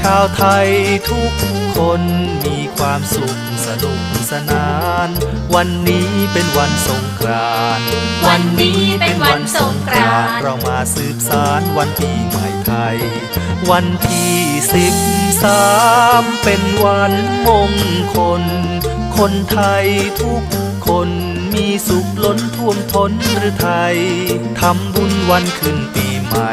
ชาวไทยทุกคนมีความสุขสนุกสนาน วันนี้เป็นวันสงกรานต์วันนี้เป็นวันสงกรานต์เรามาสืบสารวันปีใหม่ไทย วันที่สิบสามเป็นวันมงคล คนไทยทุกคน มีสุขล้นท่วมทนหรือไทย ทำบุญวันขึ้นปีใหม่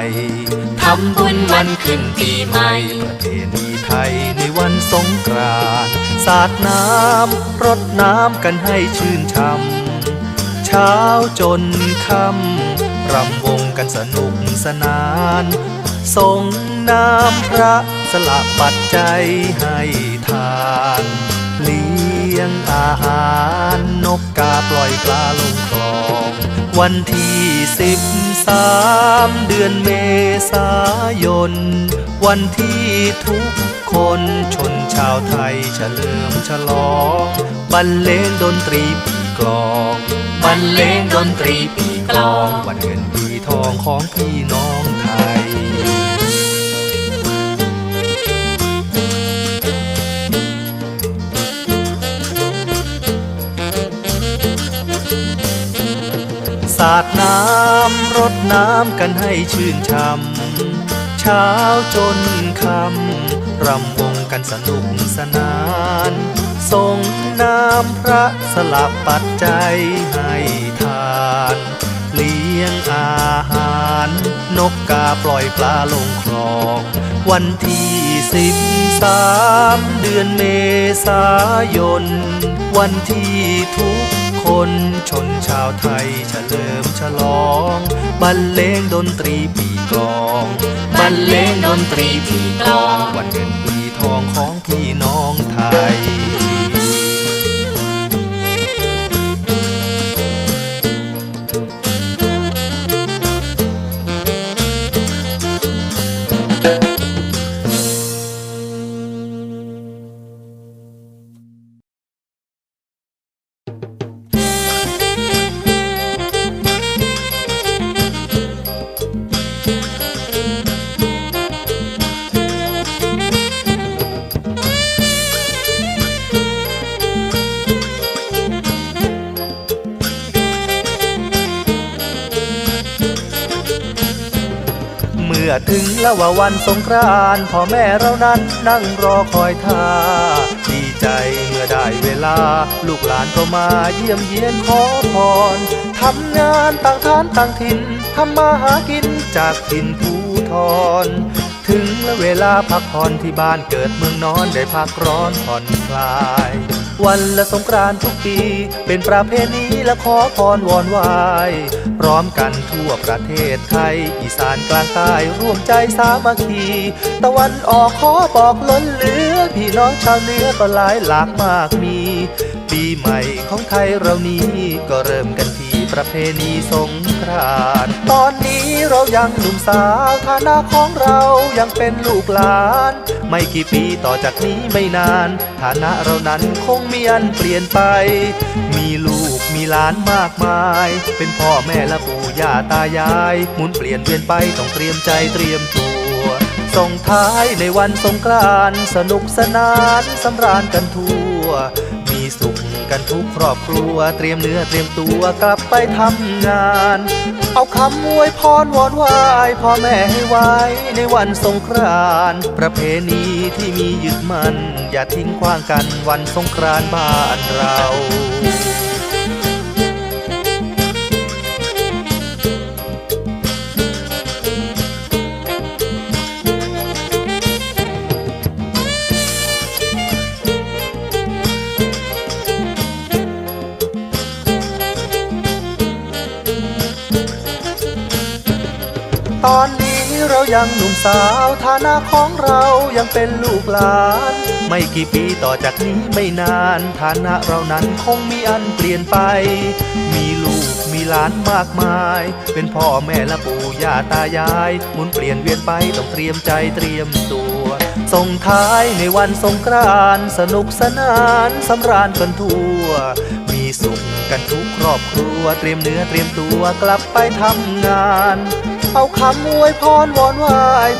ทำบุญวันขึ้นปีใหม่ ประเพณีไทยในวันสงกรานต์สาดน้ำรดน้ำกันให้ชื่นช่ำเช้าจนค่ำรำวงกันสนุกสนานส่งน้ำพระสละปัจจัยให้ทานลีียงอาหารนกกาปล่อยปลาลงคลอง วันที่สิบสามเดือนเมษายน วันที่ทุกคนชนชาวไทยเฉลิมฉลองบรรเลงดนตรีปีกลองบรรเลงดนตรีปีกลอง วันเงินปีทองของพี่น้อง สาดน้ำรดน้ำกันให้ชื่นช่ำเช้าจนค่ำรำวงกันสนุกสนานส่งน้ำพระสลับปัจจัยให้ทาน เลี้ยงอาหาร นกกาปล่อยปลาลงคลอง วันที่สิบสามเดือนเมษายน วันที่ทุก นชนชาวไทยเฉลิมฉลอง บรรเลงดนตรีปีกลอง บรรเลงดนตรีปีกลอง วันเงินปีทองของพี่น้องไทย ว่าวันสงกรานต์พ่อแม่เรานั้นนั่งรอคอยท่าดีใจเมื่อได้เวลา ลูกหลานก็มาเยี่ยมเยียนขอพรทำงานต่างฐานต่างถิ่นทำมาหากินจากถิ่นภูทรถึงแล้วเวลาพักผ่อนที่บ้านเกิดเมืองนอนได้พักร้อนผ่อนคลาย วันละสงกรานทุกปี เป็นประเพณีและขอพรวอนไหวพร้อมกันทั่วประเทศไทย อีสานกลางใต้ร่วมใจสามัคคี ตะวันออกขอบอกล้นเหลือ พี่น้องชาวเหนือก็หลายหลากมากมี ปีใหม่ของไทยเรานี้ก็เริ่มกันที ประเพณีสงกรานต์ตอนนี้เรายังหนุ่มสาวฐานะของเรายังเป็นลูกหลาน ไม่กี่ปีต่อจากนี้ไม่นาน ฐานะเรานั้นคงมีอันเปลี่ยนไป มีลูกมีหลานมากมาย เป็นพ่อแม่และปู่ย่าตายาย หมุนเปลี่ยนเวียนไปต้องเตรียมใจเตรียมตัวส่งท้ายในวันสงกรานต์สนุกสนานสำราญกันทั่ว มีสุข กันทุกครอบครัว เตรียมเนื้อเตรียมตัวกลับไปทำงาน เอาคำอวยพรวอนไหวพ่อแม่ให้ไว้ในวันสงกรานต์ประเพณีที่มียึดมัน อย่าทิ้งขว้างกันวันสงกรานต์บ้านเรา ตอนนี้เรายังหนุ่มสาวฐานะของเรายังเป็นลูกหลาน ไม่กี่ปีต่อจากนี้ไม่นานฐานะเรานั้นคงมีอันเปลี่ยนไป มีลูกมีหลานมากมาย เป็นพ่อแม่และปู่ย่าตายายหมุนเปลี่ยนเวียนไปต้องเตรียมใจเตรียมตัวส่งท้ายในวันสงกรานต์สนุกสนานสำราญกันทั่ว กันทุกครอบครัวเตรียมเนื้อเตรียมตัวกลับไปทำงาน เอาคำอวยพรวอนไหว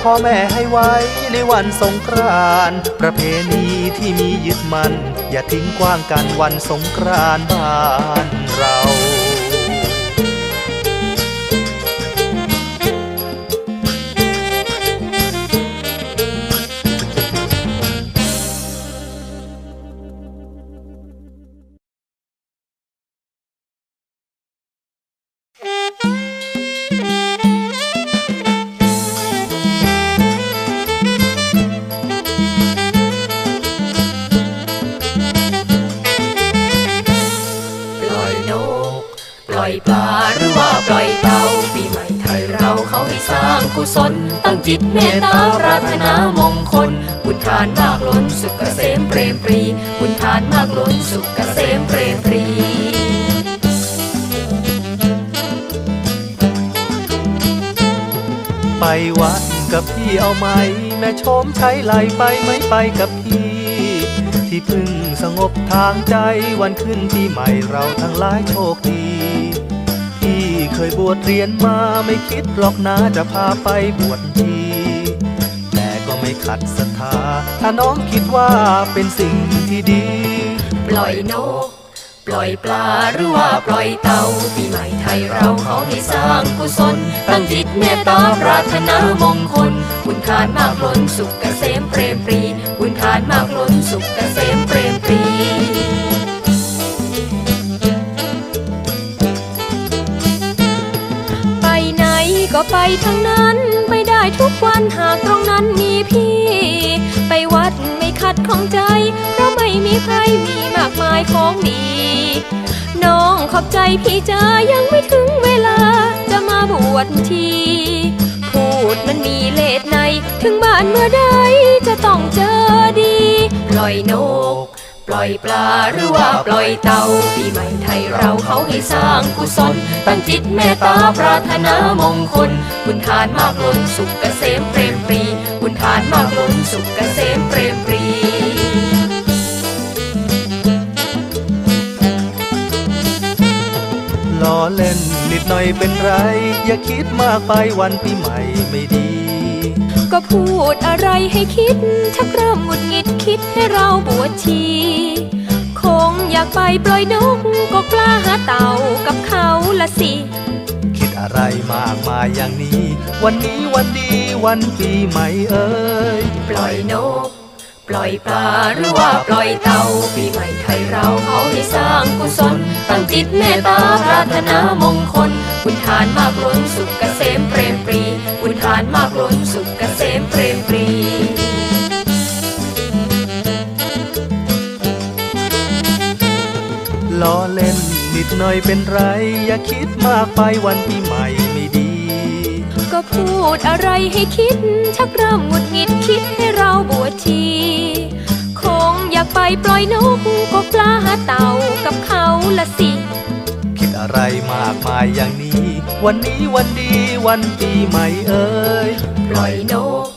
พ่อแม่ให้ไว้ในวันสงกรานต์ประเพณีที่มียึดมัน อย่าทิ้งกว้างกันวันสงกรานต์บ้านเรา สุขเกษมเปรมปรีไปวัดกับพี่เอาไหม แม่ชมใช้ไหลไปไม่ไปกับพี่ ที่พึ่งสงบทางใจวันขึ้นปีใหม่เราทั้งหลายโชคดีพี่เคยบวชเรียนมาไม่คิดหรอกนะจะพาไปบวชทีแต่ก็ไม่ขัดศรัทธาถ้าน้องคิดว่าเป็นสิ่งที่ดี ปล่อยนก ปล่อยปลาหรือว่าปล่อยเต่าปีใหม่ไทยเราขอให้สร้างกุศลตั้งจิตเมตตาปรารถนามงคลบุญทานมากล้นสุขเกษมเปรมปรีบุญทานมากล้นสุขเกษมเปรมปรีไปไหนก็ไปทั้งนั้นไปได้ทุกวันหากตรงนั้นมีพี่ ไปวัดไม่ขัดของใจ เพราะไม่มีใครมีมากมายของดี น้องขอบใจพี่จ้ายังไม่ถึงเวลาจะมาบวชที พูดมันมีเลดใน ถึงบ้านเมื่อใดจะต้องเจอดี ปล่อยนก ปล่อยปลาหรือว่าปล่อยเต่าปีใหม่ไทยเราเขาให้สร้างกุศล ตั้งจิตเมตตาปรารถนามงคล บุญทานมากล้นสุขเกษมเปรมปรี บุญทานมากล้นสุขเกษมเปรมปรี ล้อเล่นนิดหน่อยเป็นไร อย่าคิดมากไปวันปีใหม่ไม่ดี ก็พูดอะไรให้คิดชักเริ่มหงุดหงิดคิดให้เราบวชชีคงอยากไปปล่อยนกก็กล้าหาเต่ากับเขาละสิคิดอะไรมากมายอย่างนี้ วันนี้วันดีวันปีใหม่เอ้ยปล่อยนก ปล่อยปลาหรือว่าปล่อยเต่าปีใหม่ไทยเราเขาให้สร้างกุศลตั้งจิตเมตตาปรารถนามงคลบุญทานมากล้นสุขเกษมเปรมปรีบุญทานมากล้นสุขเกษมเปรมปรีล้อเล่นนิดหน่อยเป็นไร อย่าคิดมากไปวันปีใหม่ไม่ดี ก็พูดอะไรให้คิดชักเริ่มหงุดหงิดคิดให้ เราบวชชีคงอยากไปปล่อยนกก็ปลาหาเต่ากับเขาละสิ คิดอะไรมากมายอย่างนี้ วันนี้วันดีวันปีใหม่เอ้ยปล่อยนก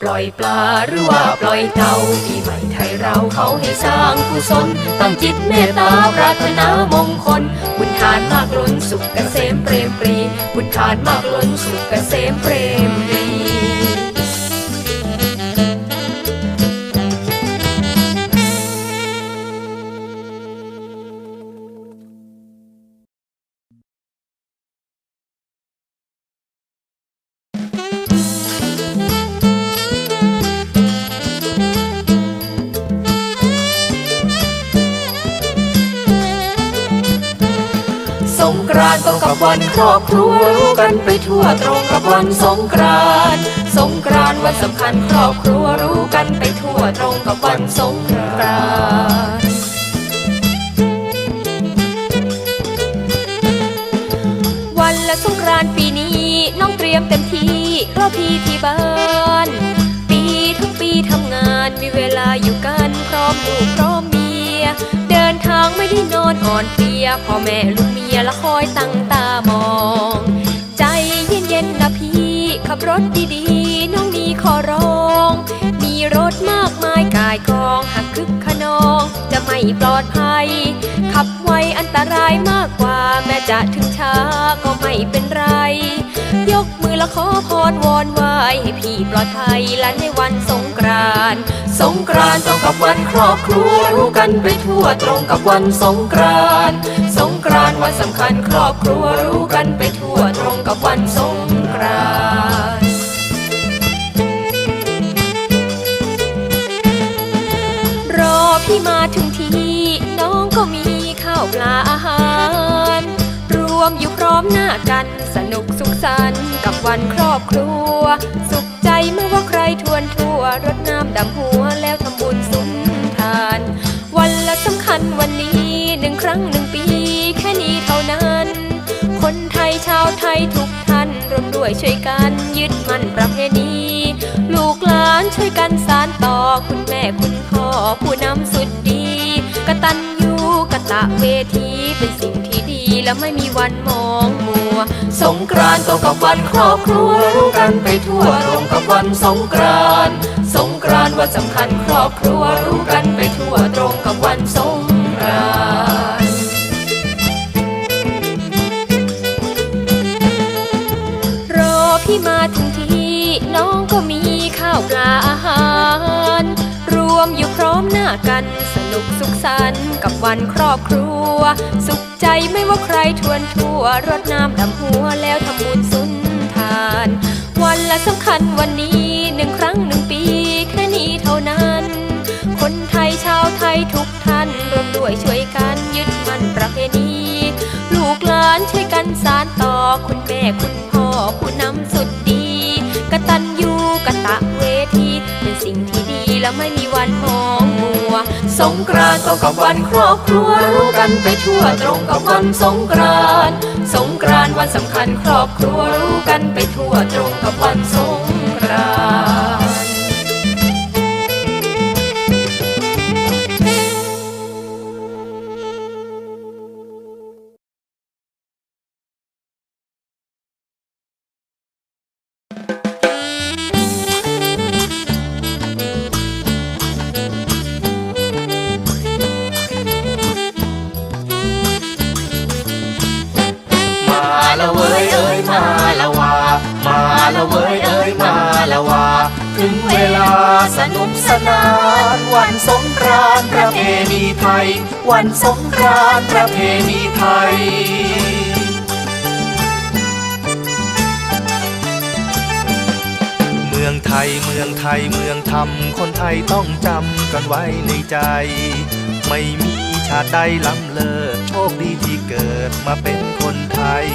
ปล่อยปลาหรือว่าปล่อยเต่าปีใหม่ไทยเราเขาให้สร้างกุศลตั้งจิตเมตตาปรารถนามงคลบุญทานมากล้นสุขเกษมเปรมปรีบุญทานมากล้นสุขเกษมเปรมปรี สงกรานต์ตรงกับวันครอบครัวรู้กันไปทั่วตรงกับวันสงกรานต์สงกรานต์วันสำคัญครอบครัวรู้กันไปทั่วตรงกับวันสงกรานต์วันละสงกรานต์ปีนี้น้องเตรียมเต็มที่รอพี่ที่บ้าน ปีทั้งปีทำงานมีเวลาอยู่กันพร้อมลูกพร้อม ทางไม่ได้นอนอ่อนเปียพ่อแม่ลูกเมียละคอยตั้งตามอง ใจเย็นๆนะพี่ขับรถดีๆ น้องนี้ขอร้อง มีรถมากมายกายกองหากคึกขนอง จะไม่ปลอดภัยขับไวอันตรา มากกว่าแม้จะถึงช้าก็ไม่เป็นไร ยกมือละขอพรวอนไหวให้พี่ปลอดภัยและในวันสงกรานต์สงกรานต์ตรงกับวันครอบครัวรู้กันไปทั่วตรงกับวันสงกรานต์สงกรานต์วันสำคัญครอบครัวรู้กันไปทั่วตรงกับวันสงกรานต์รอพี่มาถึงทีาวปลาอาหาร รวมอยู่พร้อมหน้ากันสนุกสุขสันต์กับวันครอบครัว สุขใจเมื่อว่าใครทวนทั่วรดน้ำดำหัวแล้วทำบุญสุนทาน วันละสำคัญวันนี้หนึ่งครั้งหนึ่งปีแค่นี้เท่านั้น คนไทยชาวไทยทุกท่านร่วมด้วยช่วยกันยึดมั่นประเพณีลูกหลานช่วยกันสานต่อคุณแม่คุณพ่อผู้นำสุดดีกตัญญู ตะเวทีเป็นสิ่งที่ดีและไม่มีวันมองมัว สงกรานต์ตรงกับวันครอบครัวรู้กันไปทั่วตรงกับวันสงกรานต์สงกรานต์วันสำคัญครอบครัวรู้กันไปทั่วตรงกับวันสงกรานต์รอพี่มาถึงที่น้องก็มีข้าวปลาอาหาร วมอยู่พร้อมหน้ากัน สนุกสุขสันต์กับวันครอบครัว สุขใจไม่ว่าใครทวนทั่วรดน้ำดำหัวแล้วทำบุญสุนทาน วันละสำคัญวันนี้หนึ่งครั้งหนึ่งปีแค่นี้เท่านั้น คนไทยชาวไทยทุกท่านร่วมด้วยช่วยกันยึดมั่นประเพณี ลูกหลานช่วยกันสานต่อคุณแม่คุณพ่อผู้นำ และไม่มีวันมองมัว สงกรานต์ต้องกับวันครอบครัวรู้กันไปทั่วตรงกับวันสงกรานต์สงกรานต์วันสำคัญครอบครัวรู้กันไปทั่วตรงกับวันสงกรานต์าสนุกสนานวันสงกรานต์ประเพณีไทย วันสงกรานต์ประเพณีไทยเมืองไทยเมืองไทยเมืองธรรม คนไทยต้องจำกันไว้ในใจ ไม่มีชาติใดล้ำเลิศโชคดีที่เกิดมาเป็นคนไทย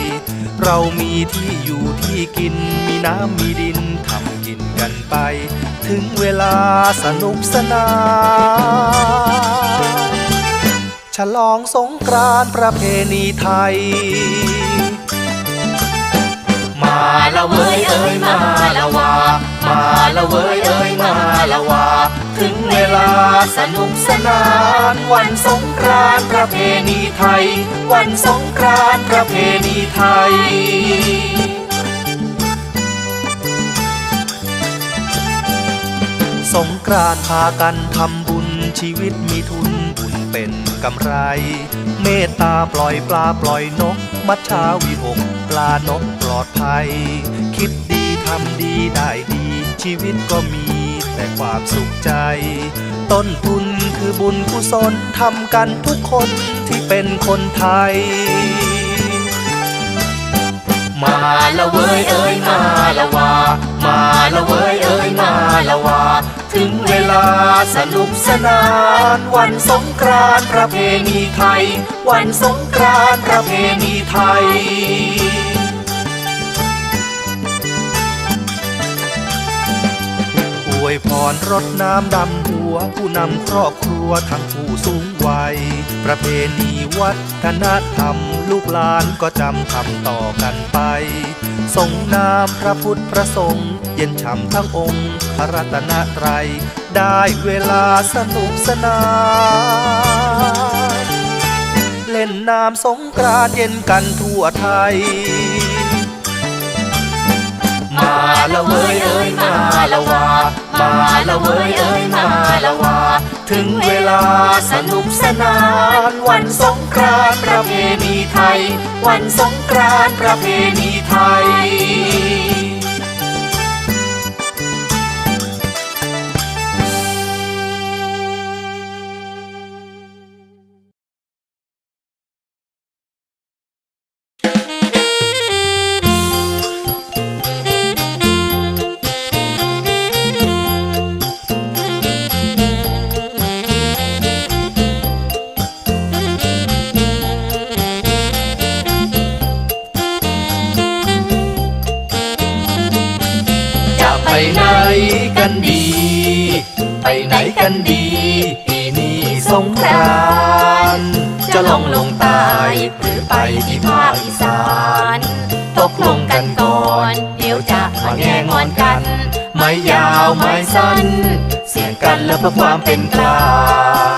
เรามีที่อยู่ที่กิน มีน้ำมีดินทำกินกันไป ถึงเวลาสนุกสนานฉลองสงกรานต์ประเพณีไทย มาละเว้ยเอ้ยมาละวา มาละเว้ยเอ้ยมาละวา ถึงเวลาสนุกสนาน วันสงกรานต์ประเพณีไทย วันสงกรานต์ประเพณีไทยสงกรานต์พากันทำบุญชีวิตมีทุนบุญเป็นกำไร เมตตาปล่อยปลาปล่อยนก มัชชาวิหกปลานกปลอดภัย คิดดีทำดีได้ดี ชีวิตก็มี แต่ความสุขใจ ต้นทุนคือบุญกุศลทำกันทุกคนที่เป็นคนไทย มาละเว้ยเอ้ยมาละวามาละเว้ยเอ้ยมาละวาถึงเวลาสนุกสนาน วันสงกรานต์ประเพณีไทย วันสงกรานต์ประเพณีไทย วยพรรดน้ำดำหัว ผู้นำครอบครัวทั้งผู้สูงวัย ประเพณีวัฒนธรรม ลูกหลานก็จำทำต่อกันไปทรงนามพระพุทธพระสงฆ์เย็นฉ่ำทั้งองค์พระรัตนตรัย ได้เวลาสนุกสนานเล่นน้ำสงกรานเย็นกันทั่วไทย มาละเว้ยเอ้ยมาละวา มาละเว้ยเอ้ยมาละวาถึงเวลาสนุกสนาน วันสงกรานต์ประเพณีไทย วันสงกรานต์ประเพณีไทย กันดี ไปไหนกันดี ปีนี้สงกรานต์จะลองลงใต้หรือไปที่ภาคอีสาน ตกลงกันก่อน เดี๋ยวจะมาแง่งอนกัน ไม่ยาวไม่สั้น เสียงกันแล้วเพื่อความเป็นกลา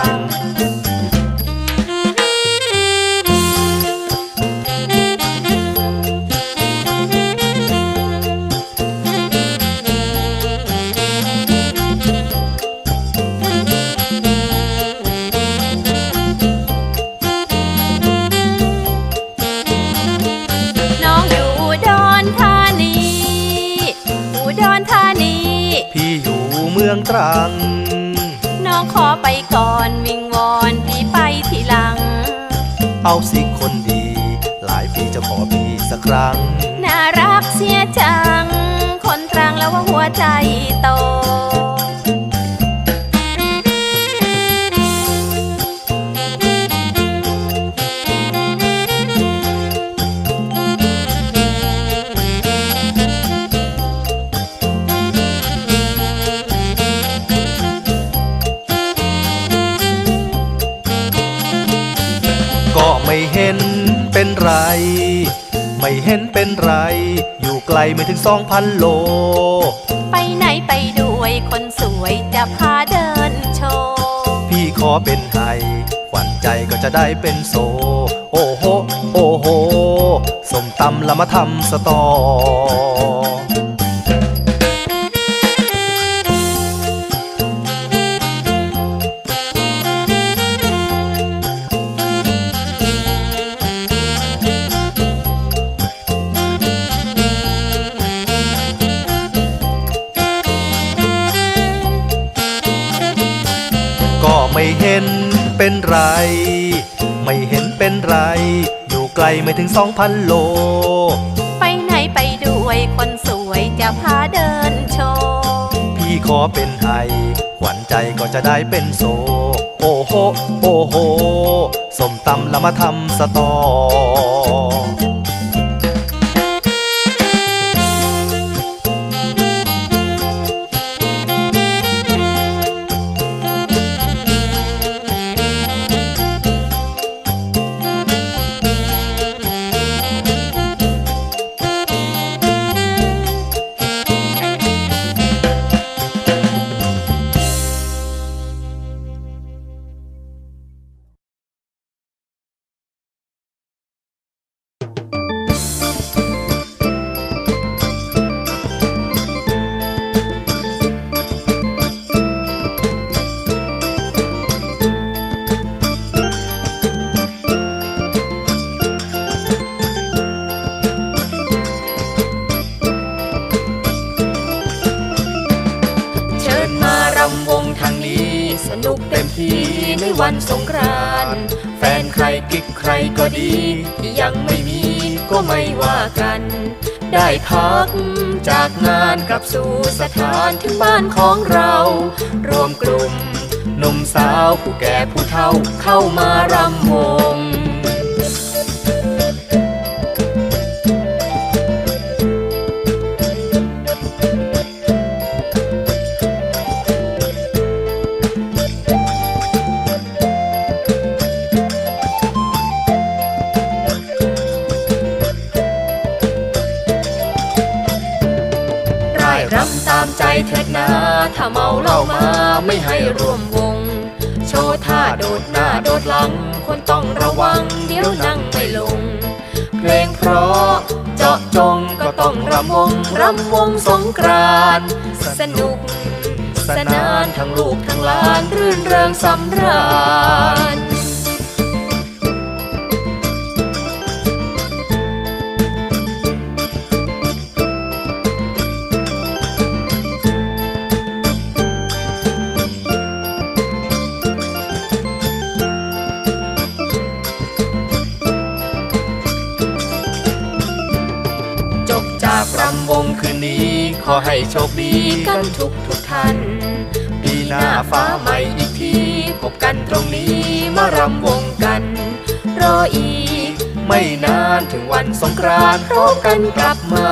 ง องตรัง น้องขอไปก่อนวิงวอนพี่ไปทีหลัง เอาสิคนดี หลายปีจะขอพี่สักครั้ง น่ารักเสียจัง คนตรังแล้วว่าหัวใจโต เห็นเป็นไร อยู่ไกลไม่ถึงสองพันโล ไปไหนไปด้วยคนสวยจะพาเดินโชว์ พี่ขอเป็นไห้ขวัญใจก็จะได้เป็นโซ โอ้โห โอ้โห สมตำละมาทำสตอ เป็นไร ไม่เห็นเป็นไร อยู่ไกลไม่ถึงสองพันโล ไปไหนไปด้วยคนสวยจะพาเดินโชว์พี่ขอเป็นไห้ขวัญใจก็จะได้เป็นโซ โอ้โห โอ้โห สมตำละมาทำสตอ สงกรานแฟนใครกิ๊กใครก็ดีที่ยังไม่มีก็ไม่ว่ากัน ได้พักจากงานกลับสู่สถานถึงบ้านของเรา รวมกลุ่มหนุ่มสาวผู้แก่ผู้เฒ่าเข้ามารำวง ใจเถิดนาถ้าเมาเหล้ามาไม่ให้ร่วมวง โชว์ท่าโดดหน้าโดดหลัง คนต้องระวังเดี๋ยวนั่งไม่ลง เพลงเพราะเจาะจงก็ต้องรำวงรำวงสงกรานสนุก สนานทั้งลูกทั้งหลานรื่นเริงสำราญำวงคืนนี้ ขอให้โชคดีกันทุกทุกท่านปีหน้าฟ้าใหม่อีกทีพบกันตรงนี้มารำวงกัน รออีก ไม่นานถึงวันสงกรานต์พบกันกลับมา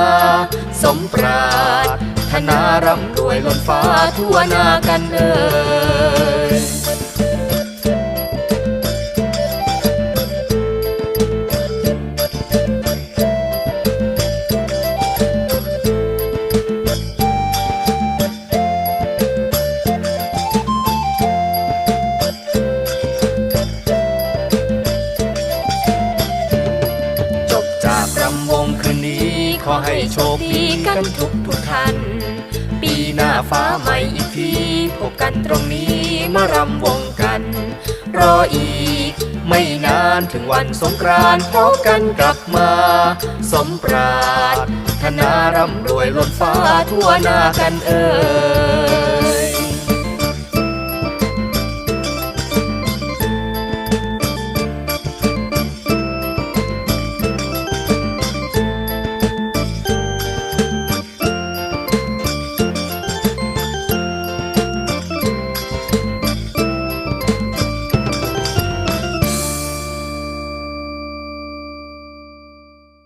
สมปรารถนารำรวยล้นฟ้าทั่วหน้ากันเอ่ยำวงคืนนี้ ขอให้โชคดีกันทุกทุกท่าน ปีหน้าฟ้าใหม่อีกที พบกันตรงนี้มารำวงกัน รออีก ไม่นานถึงวันสงกรานต์พบกันกลับมา สมปรารถนารำรวยล้นฟ้าทั่วหน้ากันเอ่ย